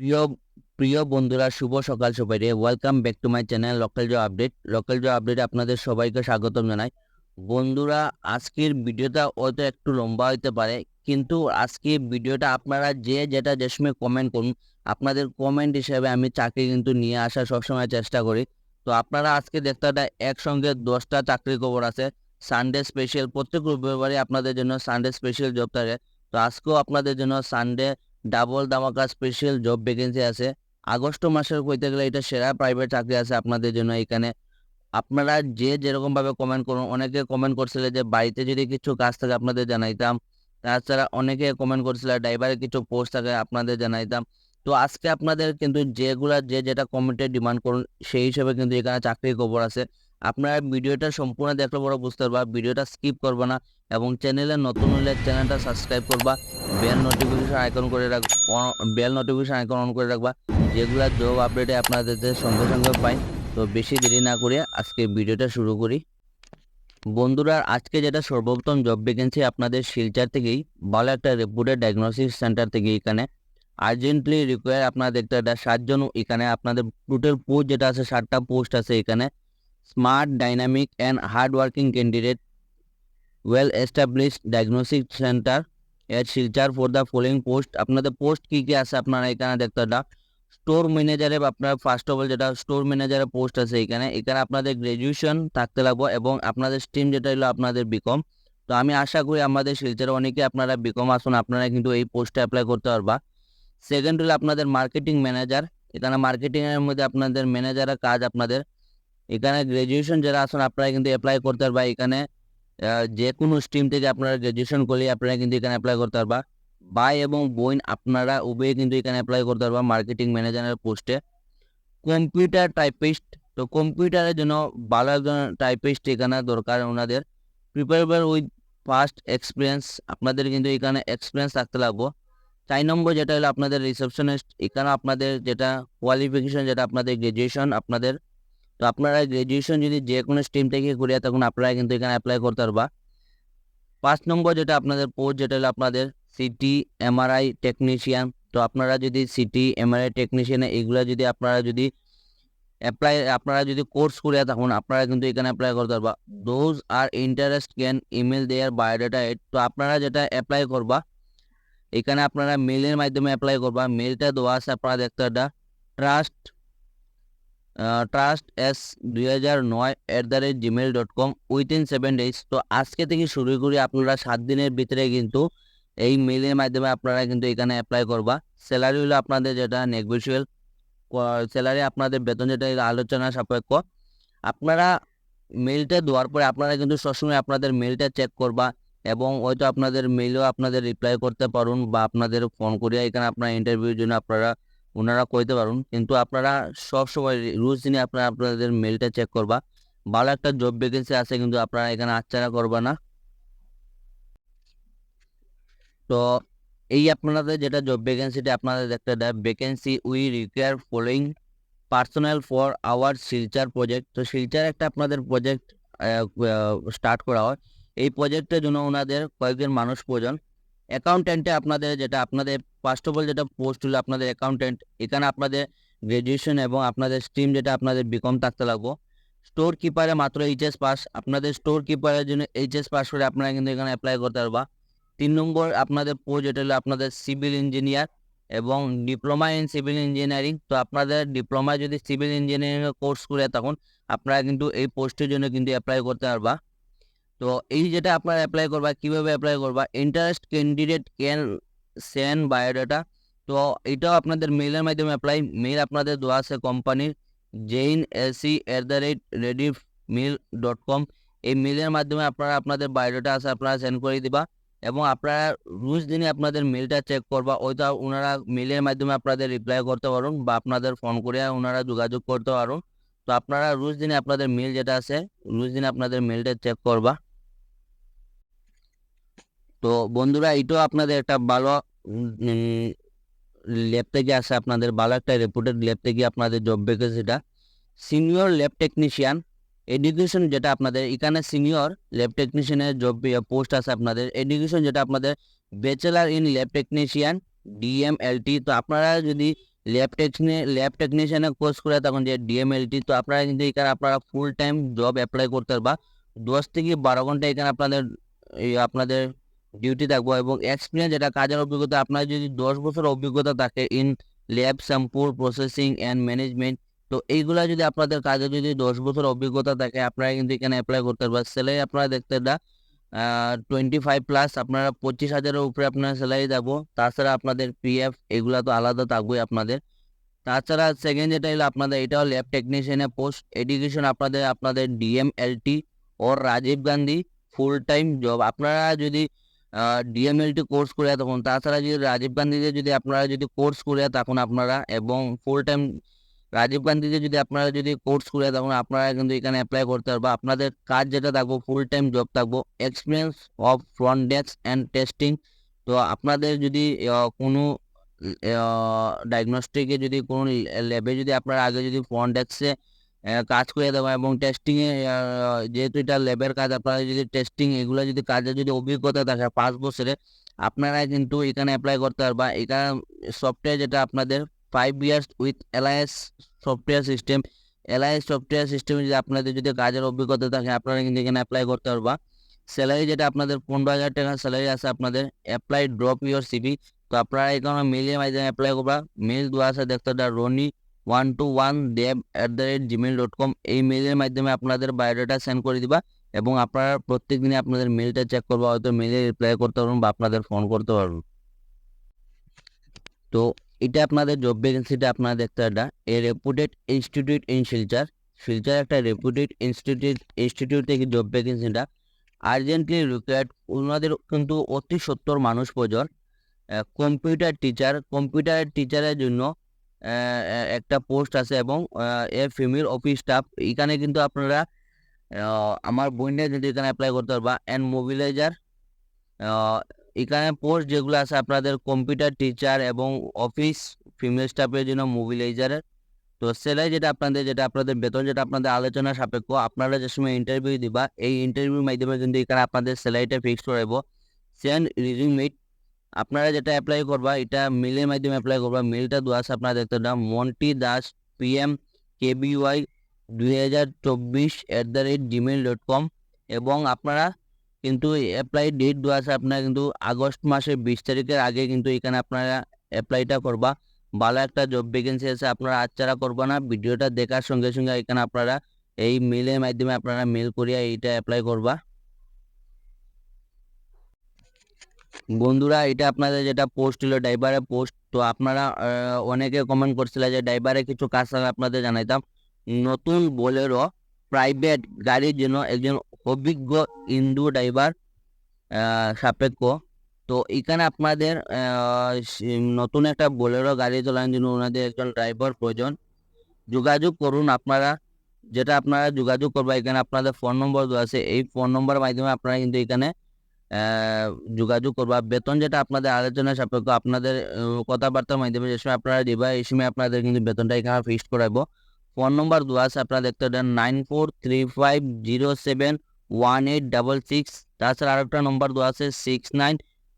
প্রিয় প্রিয় বন্ধুরা, শুভ সকাল সবাইরে welcome back to my channel local job update local job আপডেটে আপনাদের সবাইকে স্বাগতম জানাই। বন্ধুরা, আজকের ভিডিওটা হয়তো একটু লম্বা হতে পারে, কিন্তু আজকে ভিডিওটা আপনারা যে যেটা যে সময় কমেন্ট করুন, আপনাদের কমেন্ট হিসেবে আমি চাকরি কিন্তু নিয়ে আসার সবসময় চেষ্টা করি। তো আপনারা আজকে দেখতে একসঙ্গে দশটা চাকরির খবর আছে। সানডে স্পেশাল প্রত্যেক রবিবারে আপনাদের জন্য সানডে স্পেশাল জব থাকে। তো আজকেও আপনাদের জন্য সানডে ডাবল ধামাকা স্পেশাল জব ভ্যাকেন্সি আছে। আগস্ট মাসের কইতে গেলে এটা সেরা প্রাইভেট চাকরি আছে আপনাদের জন্য এখানে। আপনারা যে যেরকম ভাবে কমেন্ট করুন, অনেকে কমেন্ট করছিল যে বাড়িতে যদি কিছু কাজ থাকে আপনাদের জানাইতাম। তাছাড়া অনেকে কমেন্ট করছিল ড্রাইভারের কিছু পোস্ট থাকে আপনাদের জানাইতাম। তো আজকে আপনাদের কিন্তু যেগুলা যে যেটা কমেন্টে ডিমান্ড করুন, সেই হিসেবে কিন্তু এখানে চাকরির খবর আছে। আপনারা ভিডিওটা সম্পূর্ণ দেখলে বড় বুঝতে পারবা, ভিডিওটা স্কিপ করবা না এবং চ্যানেলে নতুন হলে চ্যানেলটা সাবস্ক্রাইব করবা বেল নোটিফিকেশন আইকন করে রাখ বেল নোটিফিকেশন আইকন অন করে রাখবা, যেগুলা জব আপডেটে আপনাদের সঙ্গে সঙ্গে পাই। তো বেশি দেরি না করে আজকে ভিডিওটা শুরু করি। বন্ধুরা, আজকে যেটা সর্বপ্রথম জব ভ্যাকেন্সি আপনাদের শিলচার থেকেই, ভালো একটা রেপুটেড ডায়াগনোসিস সেন্টার থেকে এখানে। আর্জেন্টলি রিকোয়ার আপনারা দেখতে এটা সাতজন এখানে, আপনাদের টোটাল পোস্ট যেটা আছে ষাটটা পোস্ট আছে এখানে। Dynamic and hard working candidate, well established diagnostic centre এর Silchar for the following post. আপনাদের পোস্ট কী কী আছে আপনারা এখানে দেখতে এটা স্টোর ম্যানেজারে আপনার ফার্স্ট অফ অল যেটা স্টোর ম্যানেজারের পোস্ট আছে এখানে। এখানে আপনাদের গ্র্যাজুয়েশন থাকতে লাগবে এবং আপনাদের স্ট্রিম যেটা হলো আপনাদের বিকম তো আমি আশা করি আমাদের শিলচারে অনেকে আপনারা বিকম আসুন, আপনারা কিন্তু এই পোস্টে অ্যাপ্লাই করতে পারবা। সেকেন্ড হলো আপনাদের মার্কেটিং ম্যানেজার এখানে মার্কেটিং এর মধ্যে আপনাদের ম্যানেজারের কাজ আপনাদের এখানে গ্র্যাজুয়েশন যারা আসুন আপনারা কিন্তু অ্যাপ্লাই করতে পারবা। এখানে যে কোনো স্ট্রিম থেকে আপনারা গ্র্যাজুয়েশন করলে আপনারা কিন্তু এখানে অ্যাপ্লাই করতে পারবা। ভাই এবং বোন আপনারা উভয়ে কিন্তু এখানে অ্যাপ্লাই করতে পারবা মার্কেটিং ম্যানেজারের পোস্টে কম্পিউটার টাইপিস্ট তো কম্পিউটারের জন্য ভালো একজন টাইপিস্ট এখানে দরকার ওনাদের। প্রিপেয়ারেবল উইথ ফার্স্ট এক্সপিরিয়েন্স আপনাদের কিন্তু এখানে এক্সপিরিয়েন্স থাকতে লাগবো। চার নম্বর যেটা হলো আপনাদের রিসেপশনিস্ট এখানে আপনাদের যেটা কোয়ালিফিকেশন যেটা আপনাদের গ্রাজুয়েশন আপনাদের তো আপনারা গ্রাজুয়েশন যদি যে কোনো স্ট্রিম থেকে করিয়া তখন আপনারা কিন্তু এখানে অ্যাপ্লাই করতে পারবা। পাঁচ নম্বর যেটা আপনাদের পোস্ট যেটা হলো আপনাদের সিটি এমআরআই টেকনিশিয়ান তো আপনারা যদি সিটি এমআরআই টেকনিশিয়ান এগুলা যদি আপনারা যদি অ্যাপ্লাই আপনারা যদি কোর্স করিয়া তখন আপনারা কিন্তু এখানে অ্যাপ্লাই করতে পারবা। Those are interest can email their biodata at তো আপনারা যেটা অ্যাপ্লাই করবা, এখানে আপনারা মেলের মাধ্যমে অ্যাপ্লাই করবা। মেলটা দেওয়া আছে আপনারা দেখতে ট্রাস্ট ট্রাস্ট এস দুই হাজার নয় at the rate Gmail dot com within seven days তো আজকে থেকে শুরু করি, আপনারা সাত দিনের ভিতরে কিন্তু এই মেলের মাধ্যমে আপনারা কিন্তু এখানে অ্যাপ্লাই করবা। স্যালারি হলো আপনাদের যেটা নেগোসিয়েল স্যালারি আপনাদের বেতন যেটা আলোচনা সাপেক্ষ। আপনারা মেলটা দেওয়ার পরে আপনারা কিন্তু সবসময় আপনাদের মেলটা চেক করবা এবং হয়তো আপনাদের মেলেও আপনাদের রিপ্লাই করতে পারুন বা আপনাদের ফোন করিয়া এখানে আপনার ইন্টারভিউর জন্য আপনারা ওনারা কইতে পারুন। কিন্তু আপনারা সব সময় রোজ দিনে আপনারা আপনাদের মেলটা চেক করবা। ভালো একটা জব ভ্যাকেন্সি আছে কিন্তু আপনারা এখানে আচ্ছারা করবা না। তো এই আপনাদের যেটা জব ভ্যাকেন্সিটা আপনাদের একটা vacancy we require following personnel for our Silchar project তো শিলচার একটা আপনাদের প্রজেক্ট স্টার্ট করা হয়। এই প্রজেক্টের জন্য ওনাদের কয়েকজন মানুষ প্রয়োজন। অ্যাকাউন্টেন্টে আপনাদের যেটা, আপনাদের ফার্স্ট অফ অল যেটা পোস্ট হলো আপনাদের অ্যাকাউন্টেন্ট এখানে আপনাদের গ্রাজুয়েশন এবং আপনাদের স্ট্রিম যেটা, আপনাদের বিকম থাকতে লাগবো। স্টোর কিপারে মাত্র এইচএস পাস আপনাদের স্টোর কিপারের জন্য এইচএস পাস করে আপনারা কিন্তু এখানে অ্যাপ্লাই করতে পারবা। তিন নম্বর, আপনাদের পোস্ট যেটা হলো আপনাদের সিভিল ইঞ্জিনিয়ার এবং ডিপ্লোমা ইন সিভিল ইঞ্জিনিয়ারিং তো আপনাদের ডিপ্লোমা যদি সিভিল ইঞ্জিনিয়ারিং কোর্স করে তখন আপনারা কিন্তু এই পোস্টের জন্য কিন্তু অ্যাপ্লাই করতে পারবা। তো এই যেটা আপনারা অ্যাপ্লাই করবা, কীভাবে অ্যাপ্লাই করবা interest candidate can send biodata তো এটাও আপনাদের মেইলের মাধ্যমে অ্যাপ্লাই মেইল আপনাদের দেওয়া আছে কোম্পানির Jain AC at the rate rediff mail dot com এই মেলের মাধ্যমে আপনারা, আপনাদের বায়োডাটা আছে, আপনারা সেন্ড করে দিবা, এবং আপনারা রোজ দিনে আপনাদের মেলটা চেক করবা, ওইটা ওনারা মেলের মাধ্যমে আপনাদের রিপ্লাই করতে পারুন, বা আপনাদের ফোন করে ওনারা যোগাযোগ করতে পারুন, তো আপনারা রোজ দিনে আপনাদের মেল যেটা আছে, রোজ দিনে আপনাদের মেলটা চেক করবা। তো বন্ধুরা এটাও আপনাদের একটা ভালো ল্যাব থেকে আসে আপনাদের, ভালো একটা রেপুটেড ল্যাব থেকে আপনাদের জব ভ্যাকেন্সিটা সিনিয়র ল্যাব টেকনিশিয়ান এডুকেশন যেটা আপনাদের, এখানে সিনিয়র ল্যাব টেকনিশিয়ানের জব পোস্ট আছে আপনাদের। এডুকেশন যেটা আপনাদের bachelor in lab technician DMLT তো আপনারা যদি ল্যাব টেকনি ল্যাব টেকনিশিয়ানের কোর্স করে তখন যে ডিএমএলটি তো আপনারা কিন্তু এখানে আপনারা ফুল টাইম জব অ্যাপ্লাই করতে পারবা। দশ থেকে বারো ঘণ্টা এখানে আপনাদের আপনাদের ডিউটি থাকব এবং এক্সপিরিয়েন্স যেটা, কাজের অভিজ্ঞতা, আপনার যদি দশ বছর অভিজ্ঞতা থাকে in lab sample processing and management তো এইগুলা যদি আপনাদের কাজে যদি দশ বছর অভিজ্ঞতা থাকে, আপনারা কিন্তু এখানে অ্যাপ্লাই করতে পারবেন। স্যালারি আপনারা দেখতে এটা টোয়েন্টি ফাইভ প্লাস আপনারা পঁচিশ হাজারের উপরে আপনার স্যালারি দেবো। তাছাড়া আপনাদের পিএফ এগুলা তো আলাদা থাকবেই আপনাদের। তাছাড়া সেকেন্ড যেটা হলো আপনাদের এটাও ল্যাব টেকনিশিয়ানের পোস্ট এডুকেশন আপনাদের আপনাদের DMLT or Rajiv Gandhi full time job আপনারা যদি ডিএমএলটি কোর্স করে তখন তাছাড়া যদি রাজীব গান্ধীতে যদি আপনারা যদি কোর্স করে তখন আপনারা, এবং ফুল টাইম রাজীব গান্ধীতে যদি আপনারা যদি কোর্স করে তখন আপনারা কিন্তু এখানে অ্যাপ্লাই করতে পারব আপনাদের কাজ যেটা থাকব ফুল টাইম জব থাকব experience of front desk and testing তো আপনাদের যদি কোনো ডায়াগনস্টিকে যদি কোনো ল্যাবে যদি আপনারা আগে যদি ফ্রন্ট ডেস্কে কাজ করে দেওয়া এবং টেস্টিংয়ে যেহেতু এটা ল্যাবের কাজ, আপনারা যদি টেস্টিং এগুলো যদি কাজে যদি অভিজ্ঞতা থাকে, পাঁচ বছরে, আপনারা কিন্তু এখানে অ্যাপ্লাই করতে পারবা। এখানে সফটওয়্যার যেটা আপনাদের five years with LIS software system LIS software সিস্টেমে যদি আপনাদের যদি কাজের অভিজ্ঞতা থাকে, আপনারা কিন্তু এখানে অ্যাপ্লাই করতে পারবা। স্যালারি যেটা আপনাদের পনেরো হাজার টাকা স্যালারি আছে আপনাদের অ্যাপ্লাই ড্রপ ইউর সিভি তো আপনারা এখানে মেলের মাধ্যমে অ্যাপ্লাই করবা। মেল দেওয়া আছে, দেখতে Rony one two one Deb at the rate Gmail dot com এই মেলের মাধ্যমে আপনাদের বায়োডাটা সেন্ড করে দিবা এবং আপনারা প্রত্যেক দিনে আপনাদের মেলটা চেক করব, হয়তো মেলে রিপ্লাই করতে পারবেন বা আপনাদের ফোন করতে পারবেন। তো এটা আপনাদের জব ভ্যাকেন্সিটা আপনারা দেখতে এটা a reputed institute in Silchar Silchar একটা রেপুটেড ইনস্টিটিউট ইনস্টিটিউট থেকে জব ভ্যাকেন্সিটা আর্জেন্টলি রিকোয়ার্ড ওনাদের কিন্তু অতি সত্তর মানুষ প্রয়োজন। কম্পিউটার টিচার কম্পিউটার টিচারের জন্য একটা পোস্ট আছে এবং এ ফিমেল অফিস স্টাফ এখানে কিন্তু আপনারা আমার বোনের যদি এখানে অ্যাপ্লাই করতে পারবা অ্যান্ড মোবিলাইজার এখানে পোস্ট যেগুলো আছে আপনাদের কম্পিউটার টিচার এবং অফিস ফিমেল স্টাফের জন্য মোবিলাইজারের তো সেলাই যেটা আপনাদের যেটা আপনাদের বেতন, যেটা আপনাদের আলোচনা সাপেক্ষ, আপনারা যে সময় ইন্টারভিউ দিবা, এই ইন্টারভিউর মাধ্যমে কিন্তু এখানে আপনাদের স্যালারিটা ফিক্সড করাইব সেন্ড রিজিউমেট আপনারা যেটা অ্যাপ্লাই করবা, এটা মেলের মাধ্যমে অ্যাপ্লাই করবা। মেলটা দেওয়া আছে আপনারা দেখতে দাম মন্টি দাস পিএম কেবিওয়াই দুই হাজার চব্বিশ at the rate Gmail dot com এবং আপনারা কিন্তু অ্যাপ্লাই ডেট দেওয়া আছে আপনারা কিন্তু আগস্ট মাসের বিশ তারিখের আগে কিন্তু এখানে আপনারা অ্যাপ্লাইটা করবা। ভালো একটা জব ভ্যাকেন্সি আছে, আপনারা আচ্ছাড়া করবা না। ভিডিওটা দেখার সঙ্গে সঙ্গে এখানে আপনারা এই মেলের মাধ্যমে আপনারা মেল করিয়া এইটা অ্যাপ্লাই করবা। বন্ধুরা, এটা আপনাদের যেটা পোস্ট ছিল ড্রাইভারের পোস্ট তো আপনারা অনেকে কমেন্ট করছিল যে ড্রাইভারের কিছু কাজ থাকে আপনাদের জানাইতাম। নতুন বোলেরো প্রাইভেট গাড়ির জন্য একজন অভিজ্ঞ ইন্দু ড্রাইভার সাপেক্ষ। তো এখানে আপনাদের নতুন একটা বোলেরো গাড়ি চালানোর জন্য ওনাদের একজন ড্রাইভার প্রয়োজন। যোগাযোগ করুন আপনারা, যেটা আপনারা যোগাযোগ করবেন এখানে আপনাদের ফোন নম্বর দেওয়া আছে। এই ফোন নম্বরের মাধ্যমে আপনারা কিন্তু এখানে যোগাযোগ করবা। বেতন যেটা আপনাদের আলোচনা সাপেক্ষ, আপনাদের কথাবার্তার মাধ্যমে যে সময় আপনারা দিবা, এই সময় আপনাদের কিন্তু বেতনটা এখানে ফিক্সড করাবো ফোন নম্বর দেওয়া আছে, আপনারা দেখতে পারেন nine four three five zero seven one eight double six তাছাড়া আরেকটা নম্বর দেওয়া আছে six nine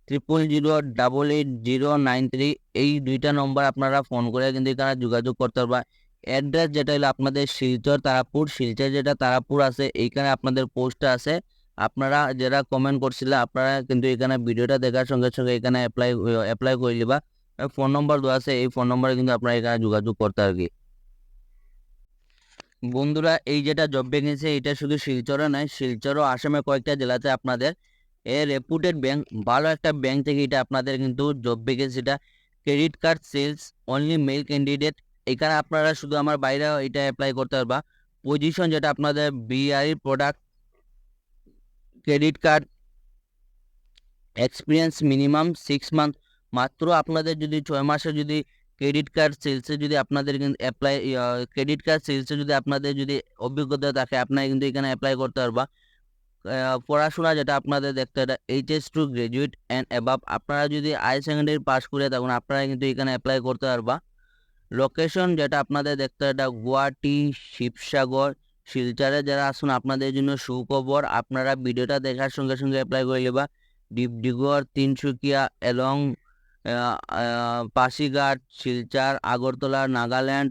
triple zero double eight zero nine three এই দুইটা নম্বর আপনারা ফোন করে কিন্তু এখানে যোগাযোগ করতে পারবা। অ্যাড্রেস যেটা হলো আপনাদের শিলচর তারাপুর। শিলচর যেটা তারাপুর আছে, এইখানে আপনাদের পোস্টটা আছে। আপনারা যারা কমেন্ট করছিলেন আপনারা কিন্তু এখানে ভিডিওটা দেখার সঙ্গে সঙ্গে এখানে অ্যাপ্লাই অ্যাপ্লাই করে দিবা। ফোন নম্বর দেওয়া আছে, এই ফোন নম্বরে কিন্তু আপনারা এখানে যোগাযোগ করতে আর কি বন্ধুরা, এই যেটা জব ভ্যাকেন্সি এটা শুধু শিলচরে নয় শিলচর ও আসামে কয়েকটা জেলাতে আপনাদের এ রেপুটেড ব্যাংক ভালো একটা ব্যাংক থেকে এটা আপনাদের কিন্তু job ভ্যাকেন্সিটা credit card sales only male candidate এখানে আপনারা শুধু আমার বাইরে এটা অ্যাপ্লাই করতে পারবা। পজিশন যেটা আপনাদের BI product credit card experience minimum six month মাত্র আপনাদের যদি ছয় মাসে যদি ক্রেডিট কার্ড সেলসে যদি আপনাদের কিন্তু অ্যাপ্লাই ক্রেডিট কার্ড সেলসে যদি আপনাদের যদি অভিজ্ঞতা থাকে, আপনারা কিন্তু এখানে অ্যাপ্লাই করতে পারবা। পড়াশোনা যেটা আপনাদের দেখতে এটা HS to graduate and above আপনারা যদি হাই সেকেন্ডারি পাস করে থাকুন, আপনারা কিন্তু এখানে অ্যাপ্লাই করতে পারবা। লোকেশন যেটা আপনাদের দেখতে এটা গুয়াহাটি, শিবসাগর শিলচরে যারা আসুন আপনাদের জন্য সুখবর আপনারা ভিডিওটা দেখার সঙ্গে সঙ্গে অ্যাপ্লাই করে নেবা। ডিব্রুগড় তিনসুকিয়া আহ, পাশিঘাট শিলচর আগরতলা নাগাল্যান্ড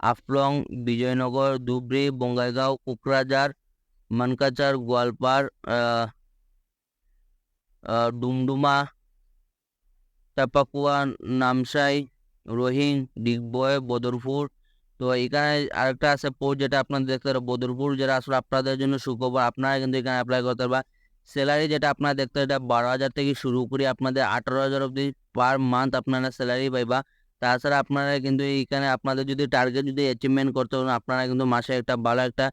আফলং বিজয়নগর ধুবড়ি বঙ্গাইগাঁও কোকরাঝার মানকাচার আহ, ডুমডুমা টাপাকুয়া নামসাই রোহিং ডিগবয় বদরপুর তো এখানে আরেকটা আছে পোস্ট যেটা আপনাদের দেখতে পারেন বদরপুর যেটা আসলে আপনাদের জন্য সুখবর, আপনারা কিন্তু এখানে অ্যাপ্লাই করতে পারবেন। স্যালারি যেটা আপনারা দেখতে এটা বারো হাজার থেকে শুরু করে আপনাদের আঠারো হাজার অবধি পার মান্থ আপনারা স্যালারি পাইবা। তাছাড়া আপনারা কিন্তু এইখানে আপনাদের যদি টার্গেট যদি অ্যাচিভমেন্ট করতে পারেন, আপনারা কিন্তু মাসে একটা ভালো একটা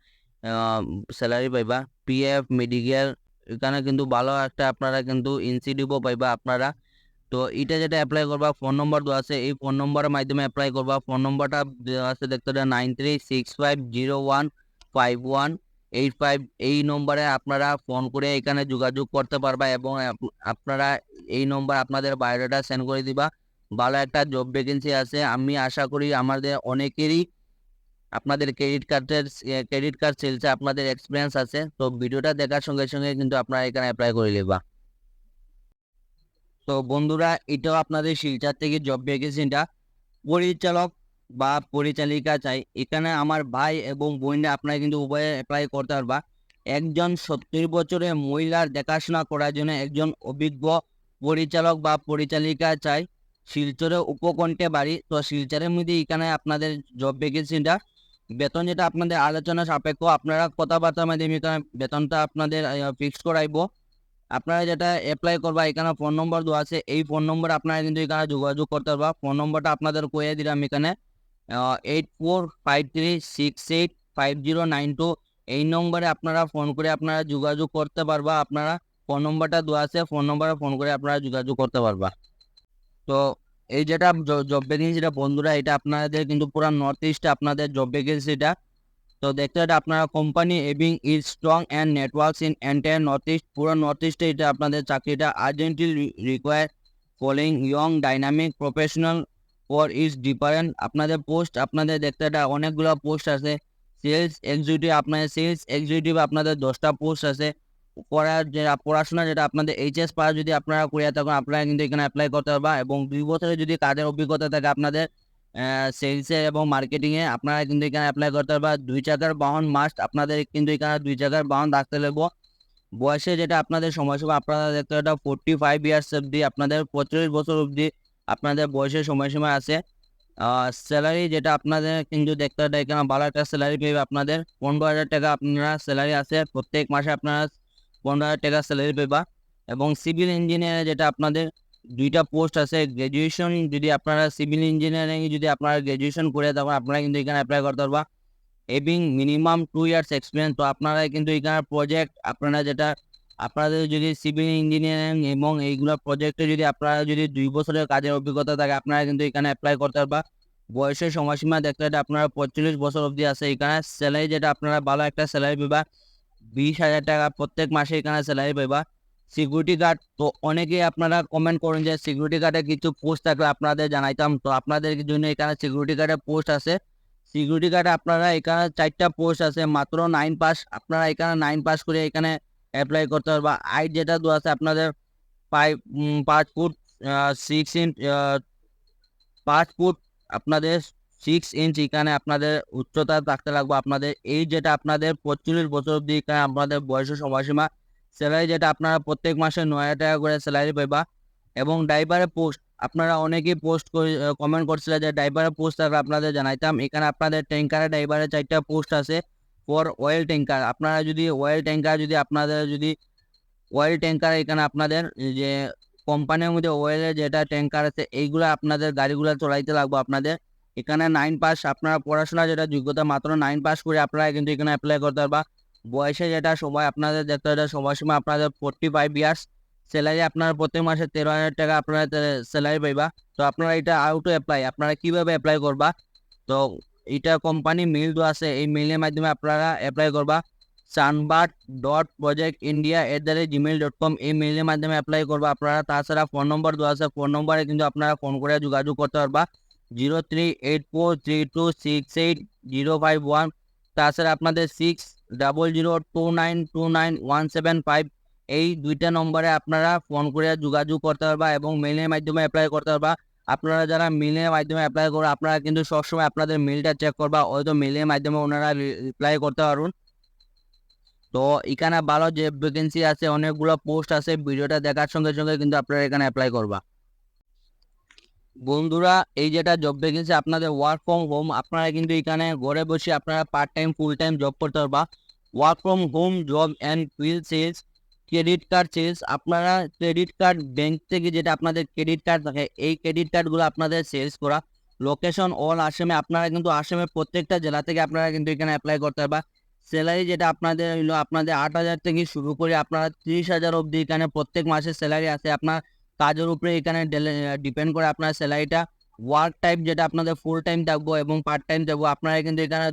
স্যালারি পাইবা। পিএফ মেডিকেল এখানে কিন্তু ভালো একটা আপনারা কিন্তু ইনসিডিভও পাইবা আপনারা। তো এটা যেটা অ্যাপ্লাই করবা ফোন নম্বর দেওয়া আছে, এই ফোন নম্বরের মাধ্যমে অ্যাপ্লাই করবা। ফোন নম্বরটা দেওয়া আছে, দেখতে পারেন nine three six five zero one five one eight five এই নম্বরে আপনারা ফোন করে এখানে যোগাযোগ করতে পারবা এবং আপ- আপনারা এই নম্বর আপনাদের বায়োডাটা সেন্ড করে দিবা। ভালো একটা জব ভ্যাকেন্সি আছে। আমি আশা করি আমাদের অনেকেরই আপনাদের ক্রেডিট কার্ডের ক্রেডিট কার্ড সেলসে আপনাদের এক্সপিরিয়েন্স আছে। তো ভিডিওটা দেখার সঙ্গে সঙ্গে কিন্তু আপনারা এখানে অ্যাপ্লাই করে নেবা। তো বন্ধুরা, এটাও আপনাদের শিলচর থেকে জব ভ্যাকেন্সিটা পরিচালক বা পরিচালিকা চাই। এখানে আমার ভাই এবং বোনরা আপনারা কিন্তু উভয়ে অ্যাপ্লাই করতে পারবা। একজন সত্তর বছরের মহিলার দেখাশোনা করার জন্য একজন অভিজ্ঞ পরিচালক বা পরিচালিকা চাই। শিলচরে উপকণ্ঠে বাড়ি। তো শিলচরের মধ্যে এখানে আপনাদের জব ভ্যাকেন্সিটা বেতন যেটা আপনাদের আলোচনা সাপেক্ষ, আপনারা কথাবার্তার মাধ্যমে বেতনটা আপনাদের ফিক্স করাইবো। আপনারা যেটা অ্যাপ্লাই করবা, এখানে ফোন নম্বর দেওয়া আছে। এই ফোন নম্বর আপনারা কিন্তু এখানে যোগাযোগ করতে পারবা। ফোন নম্বরটা আপনাদের কয়ে দিলাম এখানে। Eight four five three six eight five zero nine two এই নম্বরে আপনারা ফোন করে আপনারা যোগাযোগ করতে পারবা। আপনারা ফোন নম্বরটা দেওয়া আছে ফোন নম্বরে ফোন করে আপনারা যোগাযোগ করতে পারবা। তো, এই যেটা জব ভ্যাকেন্সিটা বন্ধুরা, এটা আপনাদের কিন্তু পুরো নর্থ ইস্টে আপনাদের জব ভ্যাকেন্সিটা তো দেখতে পাচ্ছেন আপনারা company having is strong and networks in entire North East পুরো নর্থ ইস্টে এটা আপনাদের চাকরিটা urgently require following young dynamic professional for is different আপনাদের পোস্ট আপনাদের দেখতে এটা অনেকগুলো পোস্ট আছে। সেলস এক্সিকিউটিভ আপনাদের সেলস এক্সিকিউটিভ আপনাদের দশটা পোস্ট আছে। পড়ার যে, পড়াশোনা যেটা আপনাদের এইচএস পাস যদি আপনারা করিয়া থাকেন, আপনারা কিন্তু এখানে অ্যাপ্লাই করতে পারবা এবং দুই বছরের যদি কাজের অভিজ্ঞতা থাকে আপনাদের সেলসে এবং মার্কেটিংয়ে আপনারা কিন্তু এখানে অ্যাপ্লাই করতে পারবা। দুই চাকার বাহন মাস্ট আপনাদের কিন্তু এখানে দুই চাকার বাহন রাখতে লাগবো। বয়সে যেটা আপনাদের সময়সীমা, আপনারা দেখতে এটা ফোরটি ফাইভ ইয়ার্স অবধি, আপনাদের পঁয়ত্রিশ বছর অবধি আপনাদের বয়সের সময়সীমা আছে। স্যালারি যেটা আপনাদের কিন্তু দেখতে হবে এখানে ভালো একটা স্যালারি পেয়ে আপনাদের। পনেরো হাজার টাকা আপনারা স্যালারি আছে, প্রত্যেক মাসে আপনারা পনেরো হাজার টাকা স্যালারি পেবা। এবং সিভিল ইঞ্জিনিয়ারে যেটা আপনাদের দুইটা পোস্ট আছে। গ্র্যাজুয়েশন যদি আপনারা সিভিল ইঞ্জিনিয়ারিং যদি আপনারা গ্র্যাজুয়েশন করে তখন আপনারা কিন্তু এখানে অ্যাপ্লাই করতে পারবা। এবং মিনিমাম টু ইয়ার্স এক্সপিরিয়েন্স তো আপনারা কিন্তু এখানে প্রজেক্ট আপনারা যেটা, আপনাদের যদি সিভিল ইঞ্জিনিয়ারিং এবং এইগুলো প্রজেক্টে যদি আপনারা যদি দুই বছরের কাজের অভিজ্ঞতা থাকে, আপনারা কিন্তু এখানে অ্যাপ্লাই করতে পারবা। বয়সের সময়সীমা দেখতে গেলে আপনারা পঁয়ত্রিশ বছর অবধি আছে। এখানে স্যালারি যেটা আপনারা ভালো একটা স্যালারি পাবা বিশ হাজার টাকা প্রত্যেক মাসে এখানে স্যালারি পাবা সিকিউরিটি গার্ড তো অনেকেই আপনারা কমেন্ট করেন যে সিকিউরিটি গার্ডে কিছু পোস্ট থাকলে আপনাদের জানাইতাম। তো আপনাদের জন্য এখানে সিকিউরিটি গার্ডের পোস্ট আছে। সিকিউরিটি গার্ডে আপনারা এখানে চারটা পোস্ট আছে, মাত্র নাইন পাস আপনারা এখানে নাইন পাস করে এখানে অ্যাপ্লাই করতে পারবা। আইট যেটা দেওয়া আছে আপনাদের ফাইভ পাঁচ ফুট সিক্স ইঞ্চ পাঁচ ফুট আপনাদের সিক্স ইঞ্চ এখানে আপনাদের উচ্চতা থাকতে লাগবে। আপনাদের এই যেটা আপনাদের পঁয়ত্রিশ বছর অব্দি এখানে আপনাদের বয়সের সময়সীমা স্যালারি যেটা আপনারা প্রত্যেক মাসে নয় হাজার টাকা করে স্যালারি পাইবা। এবং ড্রাইভারের পোস্ট আপনারা অনেকেই পোস্ট কমেন্ট করছিলেন যে ড্রাইভারের পোস্ট থাকলে আপনাদের জানাইতাম। এখানে আপনাদের ট্যাঙ্কারের ড্রাইভারের চারটা পোস্ট আছে ফর অয়েল ট্যাঙ্কার আপনারা যদি অয়েল ট্যাঙ্কার যদি আপনাদের যদি অয়েল ট্যাঙ্কার এখানে আপনাদের যে কোম্পানির মধ্যে অয়েলের যেটা ট্যাঙ্কার আছে, এইগুলো আপনাদের গাড়িগুলো চলাইতে লাগবে আপনাদের। এখানে নাইন পাস আপনারা পড়াশোনা যেটা যোগ্যতা মাত্র নাইন পাস করে আপনারা কিন্তু এখানে অ্যাপ্লাই করতে পারবা। বয়সে যেটা সময়, আপনাদের দেখতে হবে সময়সীমা আপনাদের ফোরটি ফাইভ ইয়ার্স স্যালারি আপনারা প্রত্যেক মাসে তেরো হাজার টাকা আপনারা স্যালারি পাইবা। তো আপনারা এটা আউট অ্যাপ্লাই আপনারা কীভাবে অ্যাপ্লাই করবা? তো এটা কোম্পানি মেল দেওয়া আছে, এই মেলের মাধ্যমে আপনারা অ্যাপ্লাই করবা। Sunbird dot project India at the rate Gmail dot com এই মেলের মাধ্যমে অ্যাপ্লাই করবা আপনারা। তাছাড়া ফোন নম্বর দেওয়া আছে ফোন নম্বরে কিন্তু আপনারা ফোন করে যোগাযোগ করতে পারবা। Zero three eight four three two six eight zero five one তাছাড়া আপনাদের six double zero two nine two nine one seven five এই দুইটা নম্বরে আপনারা ফোন করে যোগাযোগ করতে পারবা এবং মেইলের মাধ্যমে অ্যাপ্লাই করতে পারবা। আপনারা যারা মেইলের মাধ্যমে অ্যাপ্লাই করো, আপনারা কিন্তু সবসময় আপনাদের মেইলটা চেক করবা, হয়তো মেইলের মাধ্যমে ওনারা রিপ্লাই করতে পারুন। তো এখানে ভালো যে ভ্যাকেন্সি আছে, অনেকগুলো পোস্ট আছে, ভিডিওটা দেখার সঙ্গে সঙ্গে কিন্তু আপনারা এখানে অ্যাপ্লাই করবা। বন্ধুরা, এই যেটা জব ভ্যাকেন্সি আপনাদের ওয়ার্ক ফ্রম হোম আপনারা কিন্তু এখানে ঘরে বসে আপনারা part time full time job করতে পারবা। Work from home job and field sales credit card sales আপনারা ক্রেডিট কার্ড ব্যাংক থেকে যেটা আপনাদের ক্রেডিট কার্ড থাকে, এই ক্রেডিট কার্ডগুলো আপনাদের সেলস করা। লোকেশন অল আসামে আপনারা কিন্তু আসামের প্রত্যেকটা জেলা থেকে আপনারা কিন্তু এখানে অ্যাপ্লাই করতে পারবা। স্যালারি যেটা আপনাদের হলো আপনাদের আট হাজার থেকে শুরু করে আপনারা ত্রিশ হাজার অবধি এখানে প্রত্যেক মাসে স্যালারি আছে আপনার কাজের উপরে এখানে ডিপেন্ড করে আপনার স্যালারিটা ওয়ার্ক টাইপ যেটা আপনাদের ফুল টাইম থাকব এবং পার্ট টাইম থাকব, আপনারা কিন্তু এখানে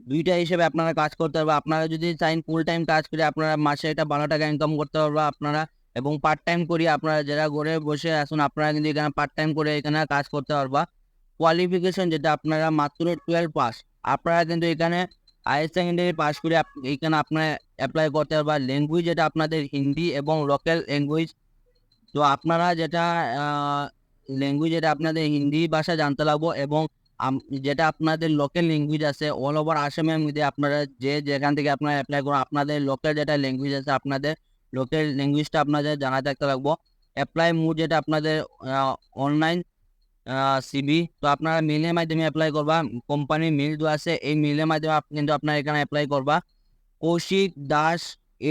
দুইটা হিসেবে আপনারা কাজ করতে পারবে আপনারা যদি চাইন ফুল টাইম কাজ করে আপনারা মাসে এটা বারো টাকা ইনকাম করতে পারবে আপনারা এবং পার্ট টাইম করি আপনারা যারা ঘরে বসে আসুন আপনারা কিন্তু এখানে পার্ট টাইম করে এখানে কাজ করতে পারবা। কোয়ালিফিকেশন যেটা আপনারা মাত্র টুয়েলভ পাস আপনারা কিন্তু এখানে হায়ার সেকেন্ডারি পাস করে এখানে আপনারা অ্যাপ্লাই করতে পারবা। ল্যাঙ্গুয়েজ যেটা আপনাদের হিন্দি এবং লোকাল ল্যাঙ্গুয়েজ তো আপনারা যেটা ল্যাঙ্গুয়েজ যেটা আপনাদের হিন্দি ভাষা জানতে লাগবো এবং যেটা আপনাদের লোকাল ল্যাঙ্গুয়েজ আছে অল ওভার আসামের মধ্যে আপনারা যে যেখান থেকে আপনারা অ্যাপ্লাই করুন, আপনাদের লোকাল যেটা ল্যাঙ্গুয়েজ আছে, আপনাদের লোকাল ল্যাঙ্গুয়েজটা আপনাদের জানা থাকতে লাগবো। অ্যাপ্লাই মুড যেটা আপনাদের অনলাইন সিবি তো আপনারা মেলের মাধ্যমে অ্যাপ্লাই করবা। কোম্পানির মেল দেওয়া আছে, এই মেলের মাধ্যমে কিন্তু আপনারা এখানে অ্যাপ্লাই করবা। Kaushik Das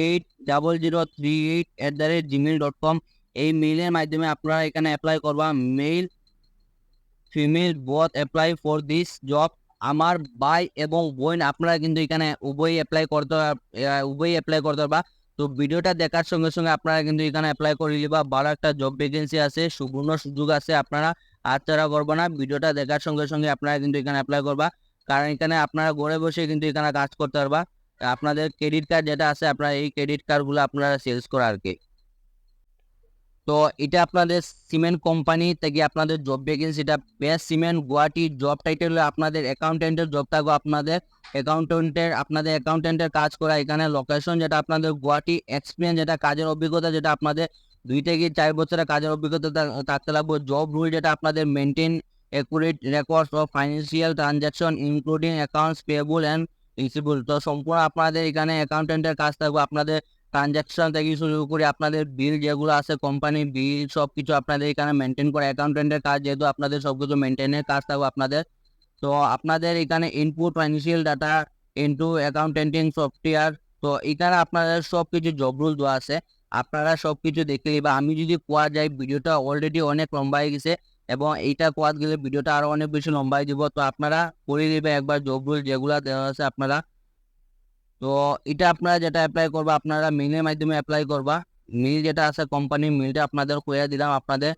eight double zero three eight at the rate Gmail dot com এই মেইলের মাধ্যমে আপনারা এখানে অ্যাপ্লাই করবা। Male female both apply for this job আমার ভাই এবং বোন, আপনারা কিন্তু এখানে উভয়ই অ্যাপ্লাই করতে উভয়ই অ্যাপ্লাই করতে পারবা। তো ভিডিওটা দেখার সঙ্গে সঙ্গে আপনারা কিন্তু এখানে অ্যাপ্লাই করে নিবা। ভালো একটা জব ভ্যাকেন্সি আছে, সুবর্ণ সুযোগ আছে আপনারা। হাতছাড়া করব না, ভিডিওটা দেখার সঙ্গে সঙ্গে আপনারা কিন্তু এখানে অ্যাপ্লাই করবা। কারণ এখানে আপনারা ঘরে বসে কিন্তু এখানে কাজ করতে পারবা। আপনাদের ক্রেডিট কার্ড যেটা আছে, আপনারা এই ক্রেডিট কার্ডগুলো আপনারা সেলস করা আর কি। তো এটা আপনাদের সিমেন্ট কোম্পানি থেকে আপনাদের job ভ্যাকেন্সিটা best cement, Guwahati job title আপনাদের অ্যাকাউন্টেন্টের জব থাকবে আপনাদের অ্যাকাউন্টেন্টের আপনাদের অ্যাকাউন্টেন্টের কাজ করা। এখানে লোকেশন যেটা আপনাদের গুয়াহাটি এক্সপিরিয়েন্স যেটা, কাজের অভিজ্ঞতা যেটা আপনাদের দুই থেকে চার বছরের কাজের অভিজ্ঞতা থাকতে লাগবে। জব রুল যেটা আপনাদের maintain accurate records of financial transaction including accounts payable and receivable তো সম্পূর্ণ আপনাদের এখানে অ্যাকাউন্টেন্টের কাজ থাকবে। আপনাদের ট্রানজাকশন থেকে শুরু করে আপনাদের বিল যেগুলো আছে কোম্পানি বিল সব কিছু আপনাদের এখানে মেনটেন করে অ্যাকাউন্টেন্টের কাজ যেহেতু আপনাদের সব কিছু মেনটেনের কাজ থাকবে আপনাদের। তো আপনাদের এখানে input financial data into accounting software তো এখানে আপনাদের সব কিছু জব রুল দেওয়া আছে। আপনারা সব কিছু দেখে নিবা আমি যদি কোয়া যাই, ভিডিওটা অলরেডি অনেক লম্বা হয়ে গেছে এবং এইটা কোয়া গেলে ভিডিওটা আরও অনেক বেশি লম্বা হয়ে তো আপনারা করে দিবে একবার জব রুল যেগুলা দেওয়া আছে আপনারা। তো এটা আপনারা যেটা অ্যাপ্লাই করবা, আপনারা মেইলের মাধ্যমে অ্যাপ্লাই করবা। মেইল যেটা আছে কোম্পানির মেইলটা আপনাদের কইয়া দিলাম। আপনাদের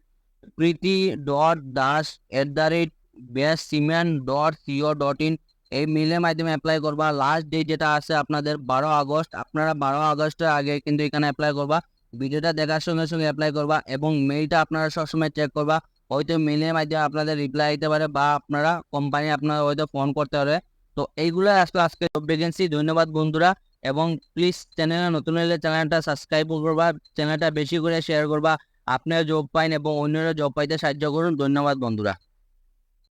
Preeti dot Das at the rate best cement dot co dot in এই মেইলের মাধ্যমে অ্যাপ্লাই করবা। লাস্ট ডেট যেটা আছে, আপনাদের বারো আগস্ট। আপনারা বারো আগস্টের আগে কিন্তু এখানে অ্যাপ্লাই করবা। ভিডিওটা দেখার সঙ্গে সঙ্গে অ্যাপ্লাই করবা এবং মেইলটা আপনারা সবসময় চেক করবা। হয়তো মেইলের মাধ্যমে আপনাদের রিপ্লাই দিতে পারে বা আপনারা কোম্পানি আপনারা হয়তো ফোন করতে পারে। তো এইগুলো আসলে আজকে ভ্যাকেন্সি ধন্যবাদ বন্ধুরা এবং প্লিজ চ্যানেলে নতুন হলে চ্যানেলটা সাবস্ক্রাইব করবা চ্যানেলটা বেশি করে শেয়ার করবা। আপনারা জব পাইন এবং অন্যরা জব পাইতে সাহায্য করুন। ধন্যবাদ বন্ধুরা।